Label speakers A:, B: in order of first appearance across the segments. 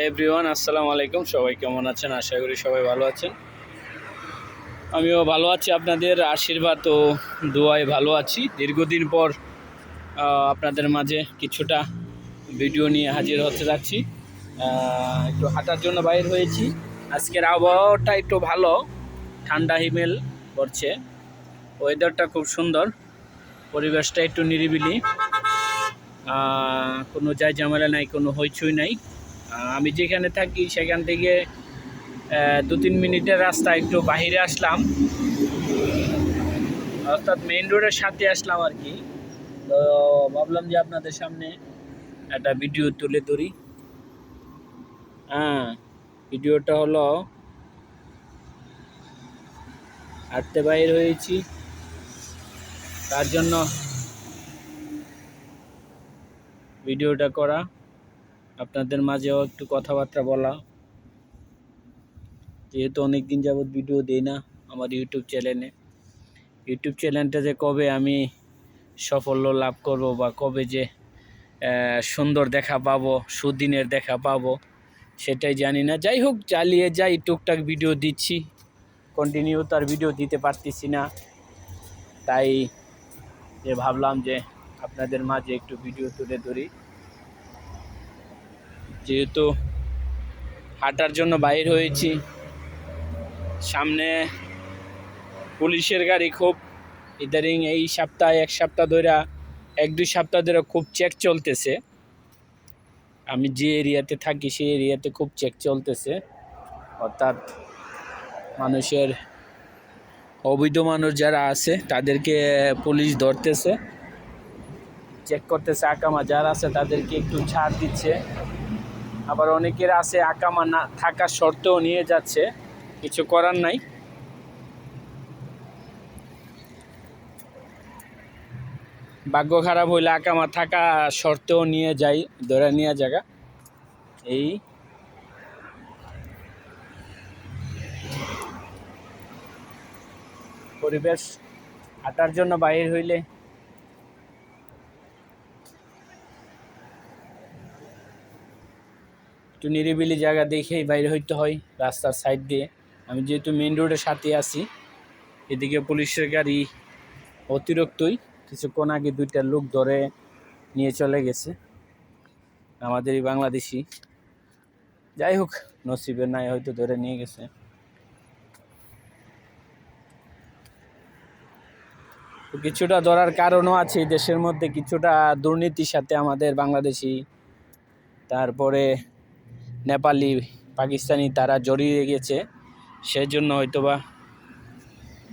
A: Hi everyone আসসালামু আলাইকুম সবাই কেমন আছেন? আশা করি সবাই ভালো আছেন। আমিও ভালো আছি। আপনাদের আশীর্বাদ ও দোয়ায় ভালো আছি। দীর্ঘদিন পর আপনাদের মাঝে কিছুটা ভিডিও নিয়ে হাজির হতে যাচ্ছি। একটু হাঁটার জন্য বাইর হয়েছি। আজকের আবহাওয়াটা একটু ভালো। ঠান্ডা হিমেল পড়ছে। ওয়েদারটা খুব সুন্দর। পরিবেশটা একটু নিরিবিলি। কোনো যাই ঝামেলা নাই, কোনো হইচই নাই। আমি যেখানে থাকি সেখান থেকে দু তিন মিনিটের রাস্তা একটু বাহিরে আসলাম। অর্থাৎ মেইন রোডের সাথে আসলাম আর কি। তো ভাবলাম যে আপনাদের সামনে একটা ভিডিও তুলে ধরি। হ্যাঁ ভিডিওটা হলো, হাঁটতে বাইর হয়েছি। তার জন্য ভিডিওটা করা। আপনাদের মাঝেও একটু কথাবার্তা বলা। যেহেতু অনেক দিন যাবৎ ভিডিও দিই না আমার ইউটিউব চ্যানেলে ইউটিউব চ্যানেলটা যে কবে আমি সাফল্য লাভ করব বা কবে যে সুন্দর দেখা পাবো, সুদিনের দেখা পাবো, সেটাই জানি না। যাই হোক, চালিয়ে যাই, টুকটাক ভিডিও দিচ্ছি। কন্টিনিউ তার ভিডিও দিতে পারতেছি না। তাই যে ভাবলাম যে আপনাদের মাঝে একটু ভিডিও তুলে ধরি। যেহেতু হাঁটার জন্য বাইর হয়েছি, সামনে পুলিশের গাড়ি খুব ইদারিং এই সপ্তাহে এক সপ্তাহ ধরে, এক দুই সপ্তাহ ধরে খুব চেক চলতেছে। আমি যে এরিয়াতে থাকি সেই এরিয়াতে খুব চেক চলতেছে। অর্থাৎ মানুষের, অবৈধ মানুষ যারা আছে, তাদেরকে পুলিশ ধরতেছে। চেক করতেছে, আকামা যারা আছে, তাদেরকে একটু ছাড় দিচ্ছে। আবার অনেকের আছে আকামা না থাকা শর্তেও নিয়ে যাচ্ছে। কিছু করার নাই। ভাগ্য খারাপ হইলে আকামা থাকা শর্তেও নিয়ে যাই, ধরে নিয়ে জায়গা এই। পরিবেশ হাঁটার জন্য বাইর হইলে একটু নিরিবিলি জায়গা দেখেই বাইরে হইতে হয় রাস্তার সাইড দিয়ে। আমি যেহেতু মেন রোডের সাথে আছি, এদিকে পুলিশের গাড়ি অতিরিক্তই কিছুক্ষণ আগে দুইটা লোক ধরে নিয়ে চলে গেছে। আমাদের এই বাংলাদেশি। যাই হোক, নসিবের নাই হয়তো ধরে নিয়ে গেছে। কিছুটা ধরার কারণও আছে দেশের মধ্যে, কিছুটা দুর্নীতির সাথে আমাদের বাংলাদেশি। তারপরে নেপালি, পাকিস্তানি তারা জড়িয়ে গেছে সেই সেজন্য হয়তোবা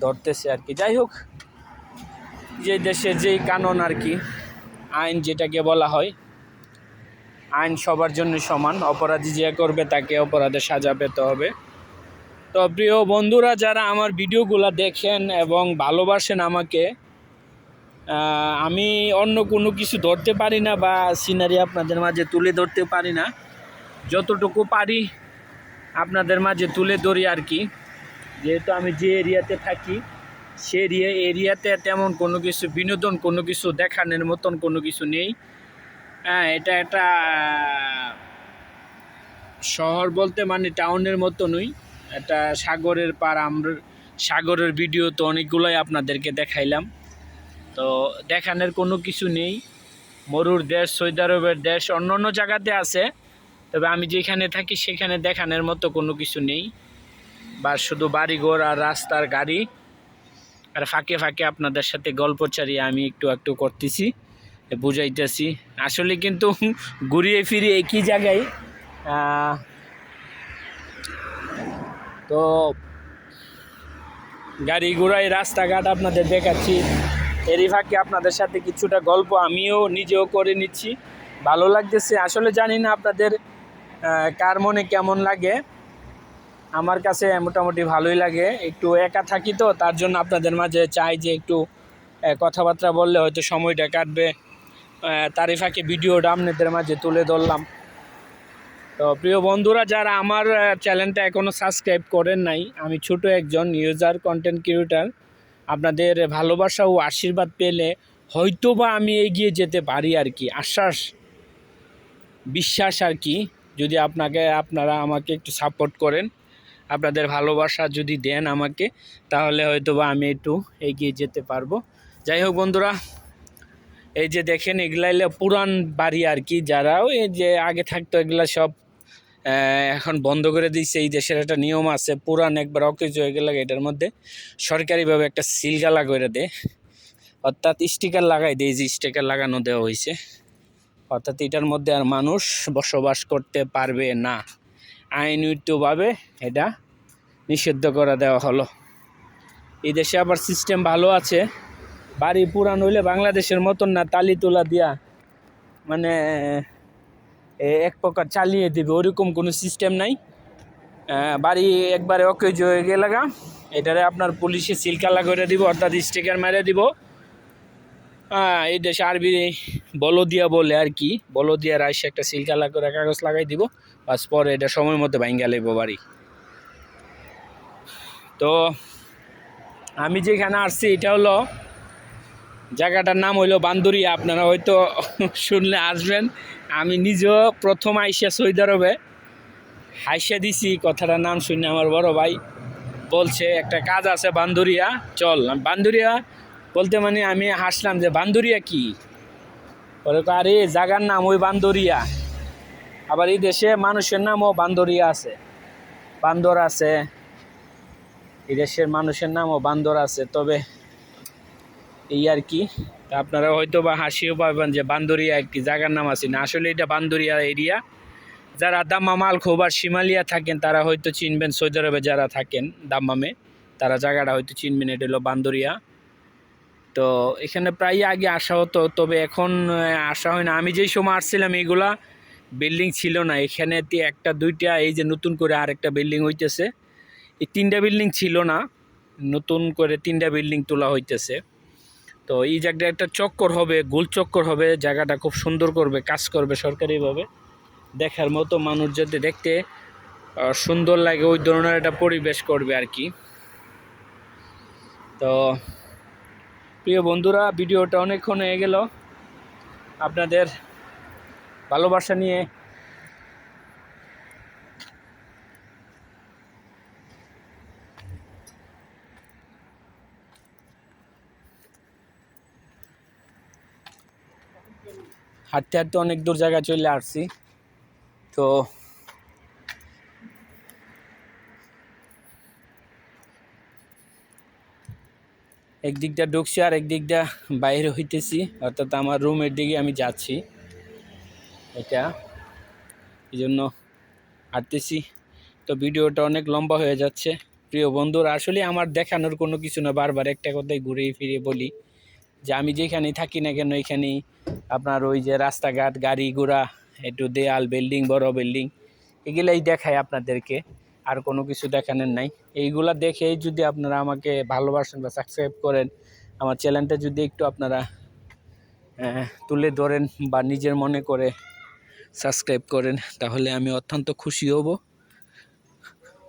A: ধরতেছে আর কি। যাই হোক, যে দেশের যেই কানুন আর কি, আইন যেটাকে বলা হয়, আইন সবার জন্য সমান, অপরাধী যে করবে তাকে অপরাধের সাজা পেতে হবে। তো প্রিয় বন্ধুরা, যারা আমার ভিডিওগুলো দেখেন এবং ভালোবাসেন আমাকে আমি অন্য কোনো কিছু ধরতে পারি না বা সিনারি আপনাদের মাঝে তুলে ধরতে পারি না। যতটুকু পারি আপনাদের মাঝে তুলে ধরি আর কি। যেহেতু আমি যে এরিয়াতে থাকি, সে এরিয়া এরিয়াতে তেমন কোনো কিছু বিনোদন, কোনো কিছু দেখানোর মতন কোনো কিছু নেই। হ্যাঁ এটা একটা শহর বলতে মানে টাউনের মতনই। একটা সাগরের পার আমরা সাগরের ভিডিও তো অনেকগুলোই আপনাদেরকে দেখাইলাম। তো দেখানোর কোনো কিছু নেই। মরুর দেশ সৌদি আরবের দেশ অন্য অন্য জায়গাতে আছে। তবে আমি যেখানে থাকি সেখানে দেখানোর মতো কোনো কিছু নেই। বা শুধু বাড়িঘর আর রাস্তার গাড়ি। আর ফাঁকে ফাঁকে আপনাদের সাথে গল্প চারিয়ে আমি একটু একটু করতেছি, বুঝাইতেছি। আসলে কিন্তু ঘুরিয়ে ফিরিয়ে একই জায়গায় তো গাড়ি ঘোড়ায় রাস্তাঘাট আপনাদের দেখাচ্ছি। এরই ফাঁকে আপনাদের সাথে কিছুটা গল্প আমিও নিজেও করে নিচ্ছি। ভালো লাগতেছে। আসলে জানি না আপনাদের কার মনে কেমন লাগে? আমার কাছে মোটামুটি ভালোই লাগে। একটু একা থাকি তো তার জন্য আপনাদের মাঝে চাই যে একটু কথাবার্তা বললে হয়তো সময়টা কাটবে। আহ, তারই ফাঁকে ভিডিওটা আপনাদের মাঝে তুলে ধরলাম। তো প্রিয় বন্ধুরা যারা আমার চ্যানেলটা এখনও সাবস্ক্রাইব করেন নাই আমি ছোট একজন ইউজার কন্টেন্ট ক্রিয়েটার আপনাদের ভালোবাসা ও আশীর্বাদ পেলে হয়তো বা আমি এগিয়ে যেতে পারি আর কি। আশ্বাস বিশ্বাস আর কি। যদি আপনাকে, আপনারা আমাকে একটু সাপোর্ট করেন, আপনাদের ভালোবাসা যদি দেন আমাকে, তাহলে হয়তো বা আমি একটু এগিয়ে যেতে পারব। যাই হোক বন্ধুরা, এই যে দেখেন এগুলা হলো পুরান বাড়ি আর কি, যারা ওই যে আগে থাকতো এগুলা সব এখন বন্ধ করে দিয়েছে। এই দেশের একটা নিয়ম আছে, পুরান একবার অকেজ হয়ে গেলে এটার মধ্যে সরকারিভাবে একটা সিলগালা করে দেয়। অর্থাৎ স্টিকার লাগাই দেয় যে স্টিকার লাগানো দেওয়া হয়েছে। অর্থাৎ এটার মধ্যে আর মানুষ বসবাস করতে পারবে না। আইনগতভাবে এটা নিষিদ্ধ করে দেওয়া হলো। এই দেশে আবার সিস্টেম ভালো আছে। বাড়ি পুরান হইলে বাংলাদেশের মতন না, তালি তোলা দিয়া মানে এক প্রকার চালিয়ে দিবে। ওরকম কোনো সিস্টেম নাই। বাড়ি একবারে অকেজ হয়ে গেলে গা, এটারে আপনার পুলিশে সিলকালা করে দিব, অর্থাৎ স্টিকার মেরে দিব। এই দেশে আরবি বলদিয়া বলে আর কি। বলদিয়ার আইসে একটা সিলকালা করে কাগজ লাগাই দিব, বাস পরে এটা সময় মতো ভাঙ্গা লাগবো বাড়ি। তো আমি যেখানে আসছি, এটা হলো জায়গাটার নাম হইল বান্দুরিয়া। আপনারা হয়তো শুনলে আসবেন, আমি নিজেও প্রথম আইসা সৌদি আরবে। হাইসা দিছি, কথাটার নাম শুনে আমার বড় ভাই বলছে, একটা কাজ আছে বান্দুরিয়া, চল। বান্দুরিয়া বলতে মানে আমি হাসলাম যে, বান্দরিয়া কি? বলে আরে জায়গার নাম ওই বান্দরিয়া। আবার এই দেশে মানুষের নামও বান্দরিয়া আছে। বান্দর আছে। এই দেশের মানুষের নামও বান্দর আছে। তবে এই আর কি? আপনারা হয়তো বা হাসিও পাবেন যে, বান্দরিয়া একটি জায়গার নাম আছে। না, আসলে এটা বান্দরিয়া এরিয়া। যারা দাম্মাম আলখোব আর শিমালিয়া থাকেন, তারা হয়তো চিনবেন, সৌদি আরবে যারা থাকেন দাম্মামে, তারা জায়গাটা হয়তো চিনবেন। এটা হলো বান্দরিয়া। তো এখানে প্রায় আগে আসা হতো, তবে এখন আসা হয় না। আমি যেই সময় আসছিলাম এইগুলা বিল্ডিং ছিল না। এখানে একটা, দুইটা, এই যে নতুন করে আরেকটা বিল্ডিং হইতেছে। এই তিনটা বিল্ডিং ছিল না, নতুন করে তিনটা বিল্ডিং তোলা হইতেছে। তো এই জায়গাটা একটা চক্কর হবে, গোল চক্কর হবে, জায়গাটা খুব সুন্দর করবে, কাজ করবে সরকারিভাবে। দেখার মতো মানুষ যাতে দেখতে সুন্দর লাগে, ওই ধরনের একটা পরিবেশ করবে আর কি। তো প্রিয় বন্ধুরা, ভিডিওটা অনেকক্ষণ হয়ে গেল। আপনাদের ভালোবাসা নিয়ে হাঁটতে হাঁটতে অনেক দূর জায়গায় চলে আসছি। তো একদিকটা ঢুকছি আর একদিকটা বাইরে হইতেছি। অর্থাৎ আমার রুমের দিকে আমি যাচ্ছি। এটা এই জন্য হাঁটতেছি। তো ভিডিওটা অনেক লম্বা হয়ে যাচ্ছে। প্রিয় বন্ধুরা, আসলে আমার দেখানোর কোনো কিছু না। বারবার একটা কথাই ঘুরে ফিরে বলি যে, আমি যেখানেই থাকি না কেন, এখানেই আপনার ওই যে রাস্তাঘাট গাড়ি ঘোড়া একটু দেয়াল, বিল্ডিং, বড় বিল্ডিং, এগুলাই দেখায় আপনাদেরকে। আর কোনো কিছু দেখানোর নাই। এইগুলা দেখেই যদি আপনারা আমাকে ভালোবাসেন বা সাবস্ক্রাইব করেন, আমার চ্যানেলটা যদি একটু আপনারা তুলে ধরেন বা নিজের মনে করে সাবস্ক্রাইব করেন, তাহলে আমি অত্যন্ত খুশি হব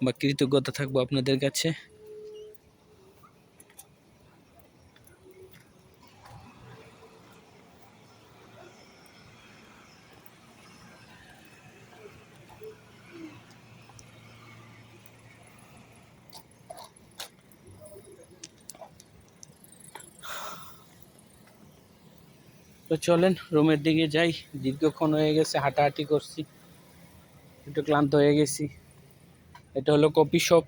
A: বা কৃতজ্ঞতা থাকব আপনাদের কাছে। তো চলেন, রুমের দিকে যাই। দীর্ঘক্ষণ হয়ে গেছে, হাঁটাহাঁটি করছি। একটু ক্লান্ত হয়ে গেছি। এটা হলো কপি শপ।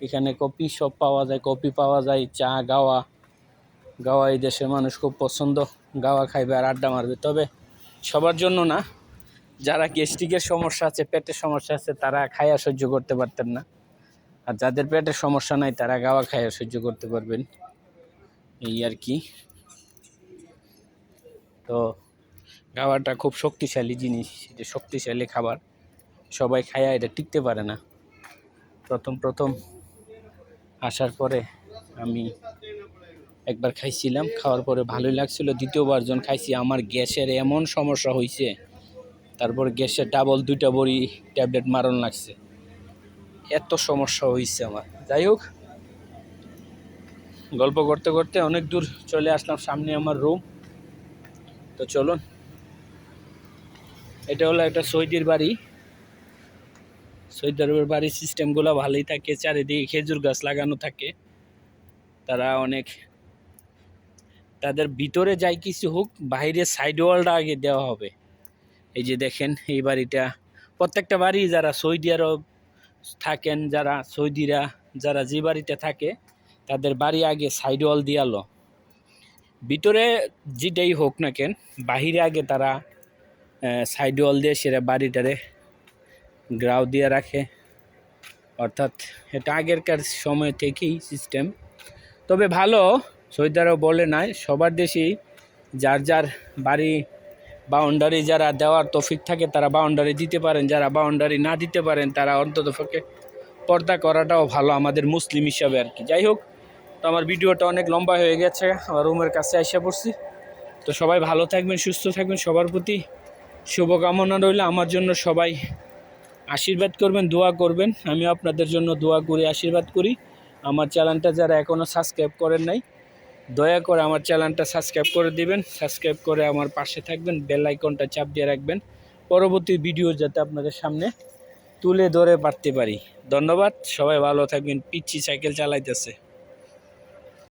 A: এখানে কপি শপ পাওয়া যায়, কফি পাওয়া যায়, চা, গাওয়া। গাওয়া এই দেশের মানুষ খুব পছন্দ। গাওয়া খাইবে আর আড্ডা মারবে। তবে সবার জন্য না, যারা গ্যাস্ট্রিকের সমস্যা আছে, পেটের সমস্যা আছে, তারা খায়া সহ্য করতে পারতেন না। আর যাদের পেটের সমস্যা নাই, তারা গাওয়া খায়া সহ্য করতে পারবেন। এই আর কি। তো খাবারটা খুব শক্তিশালী জিনিস, যে শক্তিশালী খাবার। সবাই খায়া এটা টিকতে পারে না। প্রথম প্রথম আসার পরে আমি একবার খাইছিলাম, খাওয়ার পরে ভালোই লাগছিল। দ্বিতীয়বার জন খাইছি, আমার গ্যাসের এমন সমস্যা হয়েছে তারপর গ্যাসের ডাবল দুইটা বড়ি ট্যাবলেট মারণ লাগছে। এত সমস্যা হয়েছে আমার। যাই হোক, গল্প করতে করতে অনেক দূর চলে আসলাম সামনে আমার রুম তো চলুন। এটা হলো একটা সৌদির বাড়ি। সৌদি আরবের বাড়ির সিস্টেমগুলো ভালোই থাকে, চারিদিকে খেজুর গাছ লাগানো থাকে। তারা অনেক তাদের ভিতরে যাই কিছু হোক, বাইরে সাইড ওয়ালটা আগে দেওয়া হবে। এই যে দেখেন, এই বাড়িটা। প্রত্যেকটা বাড়ি যারা সৌদি আরব থাকেন, যারা সৌদিরা, যারা যে বাড়িতে থাকে, তাদের বাড়ি আগে সাইড ওয়াল দিয়ালো ভিতরে যেটাই হোক না কেন, বাহিরে আগে তারা সাইড ওয়াল দিয়ে সেরা বাড়িটারে গ্রাউ দিয়ে রাখে। অর্থাৎ এটা আগেরকার সময় থেকেই সিস্টেম তবে ভালো সৈদারও বলে নাই, সবার দেশেই যার যার বাড়ি বাউন্ডারি যারা দেওয়ার তফিক থাকে, তারা বাউন্ডারি দিতে পারেন, যারা বাউন্ডারি না দিতে পারেন, তারা অন্তত পর্দা করাটাও ভালো আমাদের মুসলিম হিসাবে আর কি। যাই হোক তো আমার ভিডিওটা অনেক লম্বা হয়ে গেছে, আমার রুমের কাছে এসে পড়ছি। তো সবাই ভালো থাকবেন, সুস্থ থাকবেন, সবার প্রতি শুভকামনা রইল। আমার জন্য সবাই আশীর্বাদ করবেন, দোয়া করবেন। আমি আপনাদের জন্য দোয়া করি আশীর্বাদ করি। আমার চ্যানেলটা যারা এখনও সাবস্ক্রাইব করেন নাই, দয়া করে আমার চ্যানেলটা সাবস্ক্রাইব করে দিবেন। সাবস্ক্রাইব করে আমার পাশে থাকবেন, বেল আইকনটা চাপ দিয়ে রাখবেন। পরবর্তী ভিডিও যাতে আপনাদের সামনে তুলে ধরে পারতে পারি। ধন্যবাদ, সবাই ভালো থাকবেন। পিচ্ছি সাইকেল চালাইতেছে।